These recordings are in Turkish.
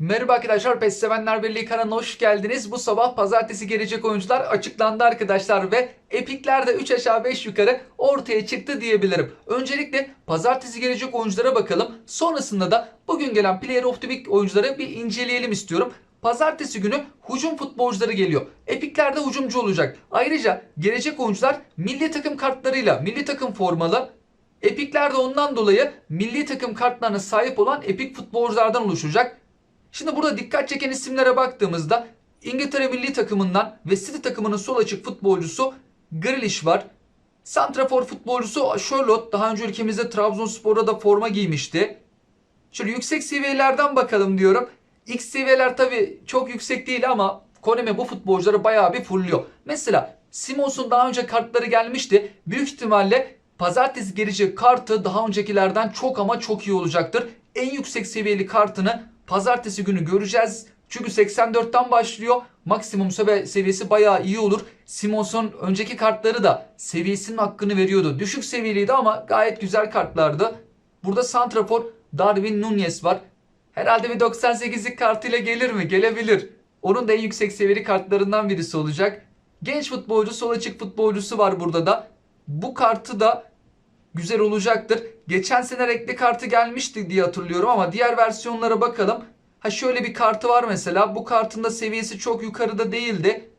Merhaba arkadaşlar, PES Sevenler Birliği kanalına hoş geldiniz. Bu sabah pazartesi gelecek oyuncular açıklandı arkadaşlar ve Epikler de 3 aşağı 5 yukarı ortaya çıktı diyebilirim. Öncelikle pazartesi gelecek oyunculara bakalım. Sonrasında da bugün gelen Player of the Week oyuncuları bir inceleyelim istiyorum. Pazartesi günü hücum futbolcuları geliyor. Epikler de hücumcu olacak. Ayrıca gelecek oyuncular milli takım kartlarıyla, milli takım formalı Epikler de ondan dolayı milli takım kartlarına sahip olan epik futbolculardan oluşacak. Şimdi burada dikkat çeken isimlere baktığımızda İngiltere milli takımından ve City takımının sol açık futbolcusu Grealish var. Santrafor futbolcusu Charlotte daha önce ülkemizde Trabzonspor'da da forma giymişti. Şöyle yüksek seviyelerden bakalım diyorum. X seviyeler tabi çok yüksek değil ama Konemi bu futbolcuları bayağı bir fulluyor. Mesela Simons'un daha önce kartları gelmişti. Büyük ihtimalle pazartesi gelecek kartı daha öncekilerden çok ama çok iyi olacaktır. En yüksek seviyeli kartını pazartesi günü göreceğiz. Çünkü 84'ten başlıyor. Maksimum seviye- seviyesi bayağı iyi olur. Simons'un önceki kartları da seviyesinin hakkını veriyordu. Düşük seviyeliydi ama gayet güzel kartlardı. Burada Santrafor Darwin Nunez var. Herhalde bir 98'lik kartıyla gelir mi? Gelebilir. Onun da en yüksek seviyeli kartlarından birisi olacak. Genç futbolcu, sol açık futbolcusu var burada da. Bu kartı da güzel olacaktır. Geçen sene renkli kartı gelmişti diye hatırlıyorum ama diğer versiyonlara bakalım. Ha şöyle bir kartı var mesela. Bu kartın da seviyesi çok yukarıda değildi.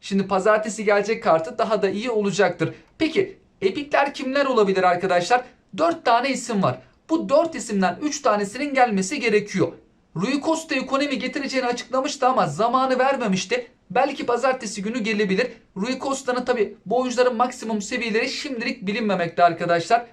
Şimdi pazartesi gelecek kartı daha da iyi olacaktır. Peki epikler kimler olabilir arkadaşlar? 4 tane isim var. Bu 4 isimden 3 tanesinin gelmesi gerekiyor. Rui Costa'yı Konami getireceğini açıklamıştı ama zamanı vermemişti. Belki pazartesi günü gelebilir. Rui Costa'nın tabi bu oyuncuların maksimum seviyeleri şimdilik bilinmemekte arkadaşlar.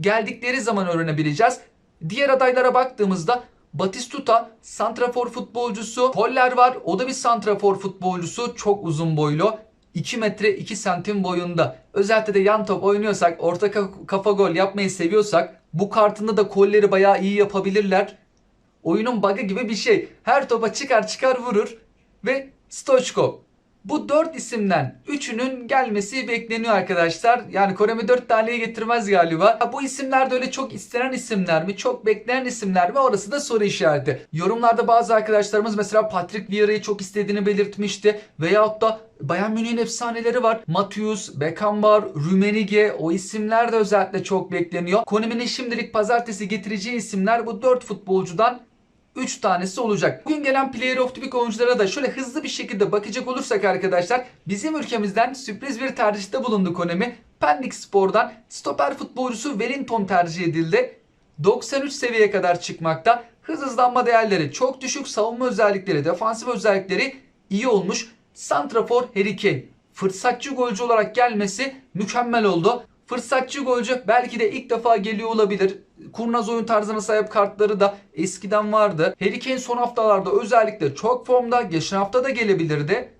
Geldikleri zaman öğrenebileceğiz. Diğer adaylara baktığımızda Batistuta, santrafor futbolcusu. Koller var. O da bir santrafor futbolcusu. Çok uzun boylu. 2 metre 2 santim boyunda. Özellikle de yan top oynuyorsak, orta ka- kafa gol yapmayı seviyorsak bu kartında da kolleri bayağı iyi yapabilirler. Oyunun bug'ı gibi bir şey. Her topa çıkar çıkar vurur. Ve Stoichkov. Bu 4 isimden 3'ünün gelmesi bekleniyor arkadaşlar. Yani Konami 4 taneye getirmez galiba. Bu isimler de öyle çok istenen isimler mi? Çok beklenen isimler mi? Orası da soru işareti. Yorumlarda bazı arkadaşlarımız mesela Patrick Vieira'yı çok istediğini belirtmişti. Veyahut da Bayern Münih'in efsaneleri var. Matius, Beckenbauer, Rummenigge o isimler de özellikle çok bekleniyor. Konami'nin şimdilik pazartesi getireceği isimler bu 4 futbolcudan 3 tanesi olacak. Bugün gelen Player of the Week oyunculara da şöyle hızlı bir şekilde bakacak olursak arkadaşlar bizim ülkemizden sürpriz bir tercihte bulundu Konami. Pendik Spor'dan stoper futbolcusu Wellington tercih edildi. 93 seviyeye kadar çıkmakta. Hız hızlanma değerleri çok düşük. Savunma özellikleri, defansif özellikleri iyi olmuş. Santrafor Harry Kane. Fırsatçı golcü olarak gelmesi mükemmel oldu. Fırsatçı golcü belki de ilk defa geliyor olabilir. Kurnaz oyun tarzına sahip kartları da eskiden vardı. Harry Kane son haftalarda özellikle çok formda. Geçen hafta da gelebilirdi.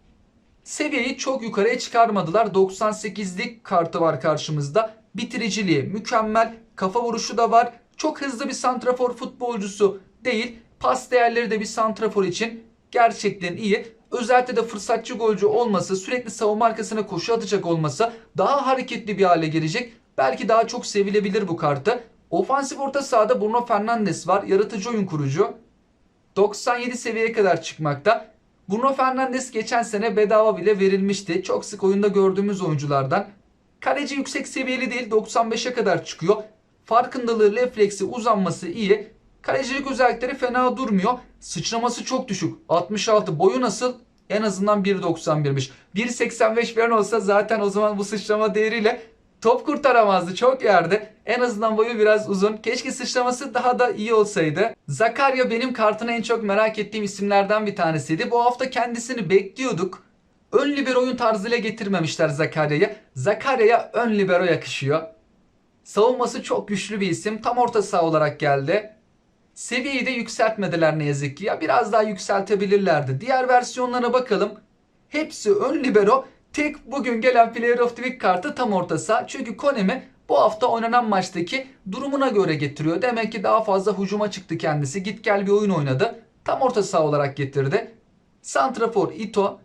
Seviyeyi çok yukarıya çıkarmadılar. 98'lik kartı var karşımızda. Bitiriciliği mükemmel. Kafa vuruşu da var. Çok hızlı bir santrafor futbolcusu değil. Pas değerleri de bir santrafor için gerçekten iyi. Özellikle de fırsatçı golcü olması, sürekli savunma arkasına koşu atacak olması daha hareketli bir hale gelecek. Belki daha çok sevilebilir bu kartı. Ofansif orta sahada Bruno Fernandes var. Yaratıcı oyun kurucu. 97 seviyeye kadar çıkmakta. Bruno Fernandes geçen sene bedava bile verilmişti. Çok sık oyunda gördüğümüz oyunculardan. Kaleci yüksek seviyeli değil 95'e kadar çıkıyor. Farkındalığı, refleksi, uzanması iyi. Kalecilik özellikleri fena durmuyor. Sıçraması çok düşük. 66 boyu nasıl? En azından 1.91'miş. 1.85 falan olsa zaten o zaman bu sıçrama değeriyle top kurtaramazdı. Çok yerde. En azından boyu biraz uzun. Keşke sıçraması daha da iyi olsaydı. Zakaria benim kartını en çok merak ettiğim isimlerden bir tanesiydi. Bu hafta kendisini bekliyorduk. Ön libero oyun tarzıyla getirmemişler Zakaria'yı. Zakaria'ya ön libero yakışıyor. Savunması çok güçlü bir isim. Tam orta saha olarak geldi. Seviyeyi de yükseltmediler ne yazık ki. Ya biraz daha yükseltebilirlerdi. Diğer versiyonlarına bakalım. Hepsi ön libero. Tek bugün gelen Player of the Week kartı tam orta. Çünkü Konemi bu hafta oynanan maçtaki durumuna göre getiriyor. Demek ki daha fazla hücuma çıktı kendisi. Git gel bir oyun oynadı. Tam orta saha olarak getirdi. Santrafor Ito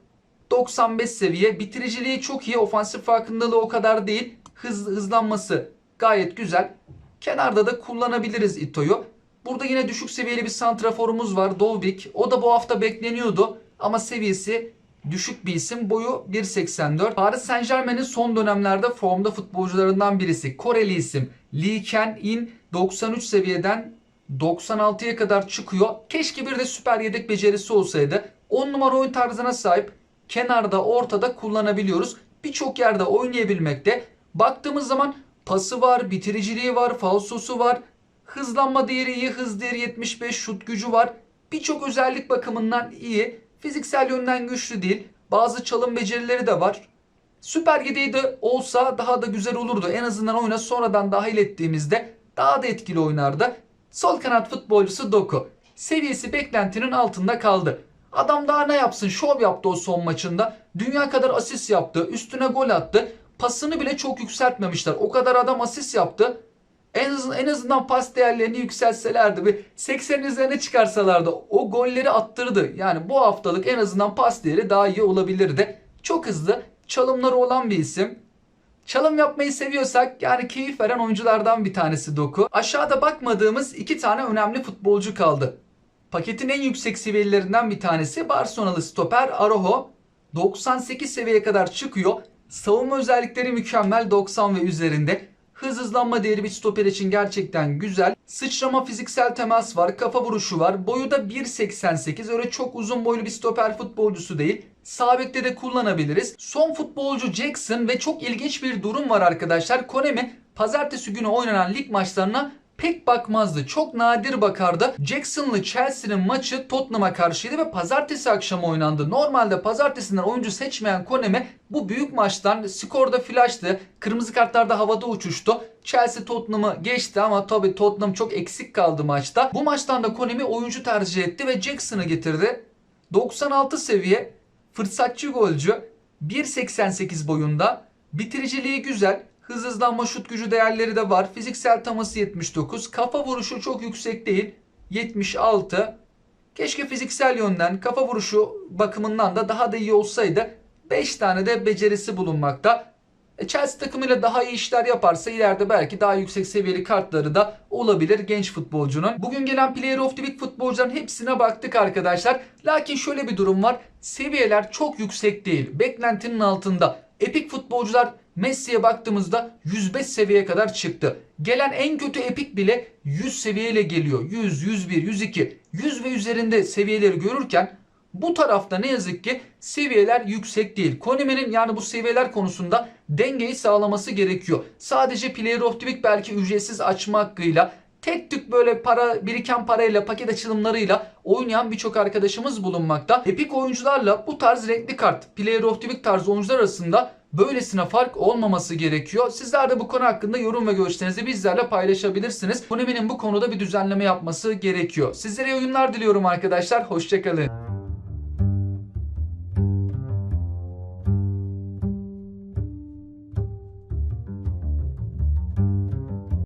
95 seviye. Bitiriciliği çok iyi. Ofansif farkındalığı o kadar değil. Hız, hızlanması gayet güzel. Kenarda da kullanabiliriz Ito'yu. Burada yine düşük seviyeli bir santraforumuz var. Dovbik. O da bu hafta bekleniyordu. Ama seviyesi düşük bir isim. Boyu 1.84. Paris Saint Germain'in son dönemlerde formda futbolcularından birisi. Koreli isim Lee Ken-in 93 seviyeden 96'ya kadar çıkıyor. Keşke bir de süper yedek becerisi olsaydı. 10 numara oyun tarzına sahip. Kenarda, ortada kullanabiliyoruz. Birçok yerde oynayabilmekte. Baktığımız zaman pası var, bitiriciliği var, falsosu var. Hızlanma değeri iyi, hız değeri 75, şut gücü var. Birçok özellik bakımından iyi. Fiziksel yönden güçlü değil. Bazı çalım becerileri de var. Süper yedeği de olsa daha da güzel olurdu. En azından oyuna sonradan dahil ettiğimizde daha da etkili oynardı. Sol kanat futbolcusu Doku. Seviyesi beklentinin altında kaldı. Adam daha ne yapsın? Şov yaptı o son maçında. Dünya kadar asist yaptı. Üstüne gol attı. Pasını bile çok yükseltmemişler. O kadar adam asist yaptı. En azından, en azından pas değerlerini yükseltselerdi bir 80'in üzerine çıkarsalardı o golleri attırdı. Yani bu haftalık en azından pas değeri daha iyi olabilirdi. Çok hızlı çalımları olan bir isim. Çalım yapmayı seviyorsak yani keyif veren oyunculardan bir tanesi Doku. Aşağıda bakmadığımız iki tane önemli futbolcu kaldı. Paketin en yüksek seviyelerinden bir tanesi Barcelonalı stoper Araujo. 98 seviyeye kadar çıkıyor. Savunma özellikleri mükemmel 90 ve üzerinde. Hız hızlanma değeri bir stoper için gerçekten güzel. Sıçrama fiziksel temas var. Kafa vuruşu var. Boyu da 1.88. Öyle çok uzun boylu bir stoper futbolcusu değil. Sağ bekte de kullanabiliriz. Son futbolcu Jackson ve çok ilginç bir durum var arkadaşlar. Konemi pazartesi günü oynanan lig maçlarına pek bakmazdı. Çok nadir bakardı. Jackson'lı Chelsea'nin maçı Tottenham'a karşıydı ve pazartesi akşamı oynandı. Normalde pazartesinden oyuncu seçmeyen Konemi bu büyük maçtan skorda flash'tı. Kırmızı kartlarda havada uçuştu. Chelsea Tottenham'ı geçti ama tabii Tottenham çok eksik kaldı maçta. Bu maçtan da Konemi oyuncu tercih etti ve Jackson'ı getirdi. 96 seviye fırsatçı golcü 1.88 boyunda bitiriciliği güzel hız hızlanma şut gücü değerleri de var fiziksel taması 79 kafa vuruşu çok yüksek değil 76 keşke fiziksel yönden kafa vuruşu bakımından da daha da iyi olsaydı 5 tane de becerisi bulunmakta e, Chelsea takımıyla daha iyi işler yaparsa ileride belki daha yüksek seviyeli kartları da olabilir genç futbolcunun. Bugün gelen Player of the Week futbolcuların hepsine baktık arkadaşlar. Lakin şöyle bir durum var. Seviyeler çok yüksek değil. Beklentinin altında. Epik futbolcular Messi'ye baktığımızda 105 seviyeye kadar çıktı. Gelen en kötü epik bile 100 seviyeyle geliyor. 100, 101, 102, 100 ve üzerinde seviyeleri görürken bu tarafta ne yazık ki seviyeler yüksek değil. Konami'nin yani bu seviyeler konusunda dengeyi sağlaması gerekiyor. Sadece Player of the Week belki ücretsiz açma hakkıyla tek tük böyle para biriken parayla paket açılımlarıyla oynayan birçok arkadaşımız bulunmakta. Epik oyuncularla bu tarz renkli kart Player of the Week tarzı oyuncular arasında böylesine fark olmaması gerekiyor. Sizler de bu konu hakkında yorum ve görüşlerinizi bizlerle paylaşabilirsiniz. Konami'nin bu konuda bir düzenleme yapması gerekiyor. Sizlere iyi oyunlar diliyorum arkadaşlar. Hoşçakalın.